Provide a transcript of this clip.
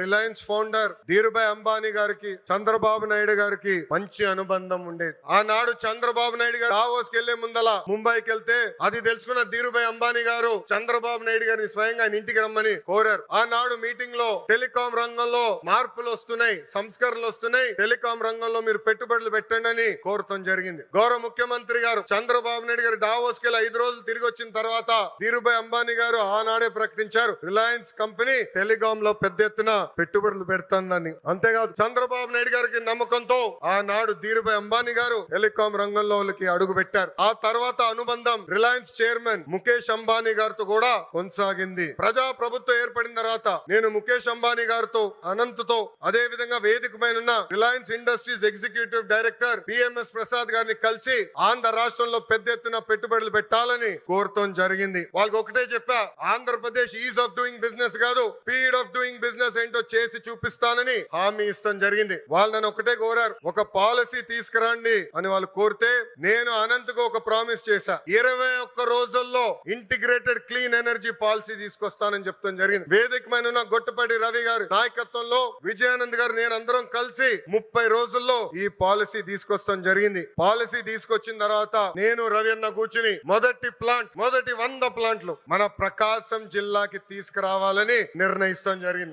Reliance founder Dhirubhai Ambani గారికి చంద్రబాబు నాయుడు గారికి మంచి అనుబంధం ఉండేది. ఆనాడు చంద్రబాబు నాయుడు గారు దావోస్ కెళ్ళే ముందల ముంబైకి వెళ్తే అది తెలుసుకున్న ధీరుభాయ్ అంబానీ గారు చంద్రబాబు నాయుడు గారిని స్వయంగా ఆయన ఇంటికి రమ్మని కోరారు. ఆనాడు మీటింగ్లో టెలికాం రంగంలో మార్పులు వస్తున్నాయి సంస్కరణలు వస్తున్నాయి. టెలికాం రంగంలో మీరు పెట్టుబడులు పెట్టండి అని కోరటం జరిగింది. గౌరవ ముఖ్యమంత్రి గారు చంద్రబాబు నాయుడు గారు దావోస్కి ఐదు రోజులు తిరిగి వచ్చిన తర్వాత ధీరుభాయ్ అంబానీ గారు ఆనాడే ప్రకటించారు. రిలయన్స్ కంపెనీ టెలికాం లో పెద్ద ఎత్తున పెట్టుబడులు పెడుతుందని. అంతేకాదు చంద్రబాబు నాయుడు గారికి నమ్మకంతో ఆనాడు ధీరుభాయ్ అంబానీ గారు టెలికాం రంగంలోకి అడుగు పెట్టారు. ఆ తర్వాత అనుబంధం రిలయన్స్ చైర్మన్ ముఖేష్ అంబానీ గారితో కూడా కొనసాగింది. ప్రజా ప్రభుత్వం ఏర్పడిన తర్వాత నేను ముఖేష్ అంబానీ గారితో అనంత్తో అదే విధంగా వేదిక పైన Reliance Industries executive director PMS Prasad గారిని కలిసి ఆంధ్ర రాష్ట్రంలో పెద్ద ఎత్తున పెట్టుబడులు పెట్టాలని కోరుతాం జరిగింది. వాళ్ళకి ఒకటే చెప్పా Andhra Pradesh ease of doing business కాదు స్పీడ్ ఆఫ్ డూయింగ్ చేసి చూపిస్తానని హామీ ఇస్తాం జరిగింది. వాళ్ళు నన్ను ఒకటే కోరారు. ఒక పాలసీ తీసుకురండి అని వాళ్ళు కోరితే నేను అనంతకు ఒక ప్రామిస్ చేశా. ఇరవై ఒక్క రోజుల్లో ఇంటిగ్రేటెడ్ క్లీన్ ఎనర్జీ పాలసీ తీసుకొస్తానని చెప్తాం జరిగింది. వేదిక మీద ఉన్న గొట్టపాటి రవి గారి నాయకత్వంలో విజయానంద్ గారు నేను అందరం కలిసి ముప్పై రోజుల్లో ఈ పాలసీ తీసుకొస్తాం జరిగింది. పాలసీ తీసుకొచ్చిన తర్వాత నేను రవి అన్న కూర్చుని మొదటి ప్లాంట్ మొదటి వంద ప్లాంట్లు మన ప్రకాశం జిల్లాకి తీసుకురావాలని నిర్ణయిస్తాం జరిగింది.